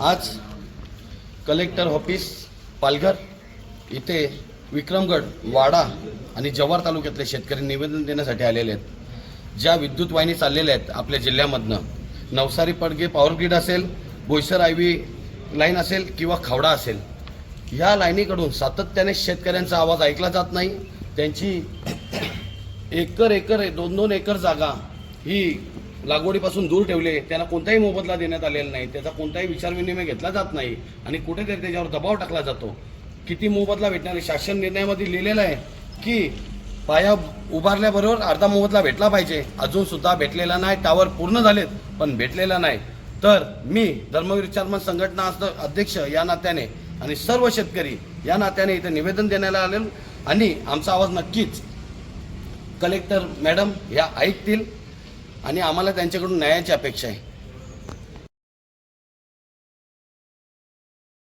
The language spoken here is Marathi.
आज कलेक्टर ऑफिस पालघर इथे विक्रमगड वाडा आणि जव्हार तालुक्यातले शेतकरी निवेदन देण्यासाठी आलेले आहेत. ज्या विद्युत वाहिनी चाललेल्या आहेत आपल्या जिल्ह्यामधनं नवसारी पडगे पॉवर ग्रीड असेल बोईसर आयवी लाईन असेल किंवा खावडा असेल ह्या लाईनीकडून सातत्याने शेतकऱ्यांचा आवाज ऐकला जात नाही. त्यांची एकर एकर दोन दोन एकर जागा ही लागवडीपासून दूर ठेवले त्यांना कोणताही मोबदला देण्यात आलेला नाही त्याचा कोणताही विचारविनिमय घेतला जात नाही आणि कुठेतरी त्याच्यावर दबाव टाकला जातो. किती मोबदला भेटणार? शासन निर्णयामध्ये लिहिलेलं आहे की पाया उभारल्याबरोबर अर्धा मोबदला भेटला पाहिजे. अजून सुद्धा भेटलेला नाही टावर पूर्ण झालेत पण भेटलेला नाही. तर मी धर्मवीर चर्मन संघटना अध्यक्ष या नात्याने आणि सर्व शेतकरी या नात्याने इथे निवेदन देण्याला आले आणि आमचा आवाज नक्कीच कलेक्टर मॅडम या ऐकतील. आणि आम्हाला त्यांच्याकडून न्यायाची अपेक्षा आहे.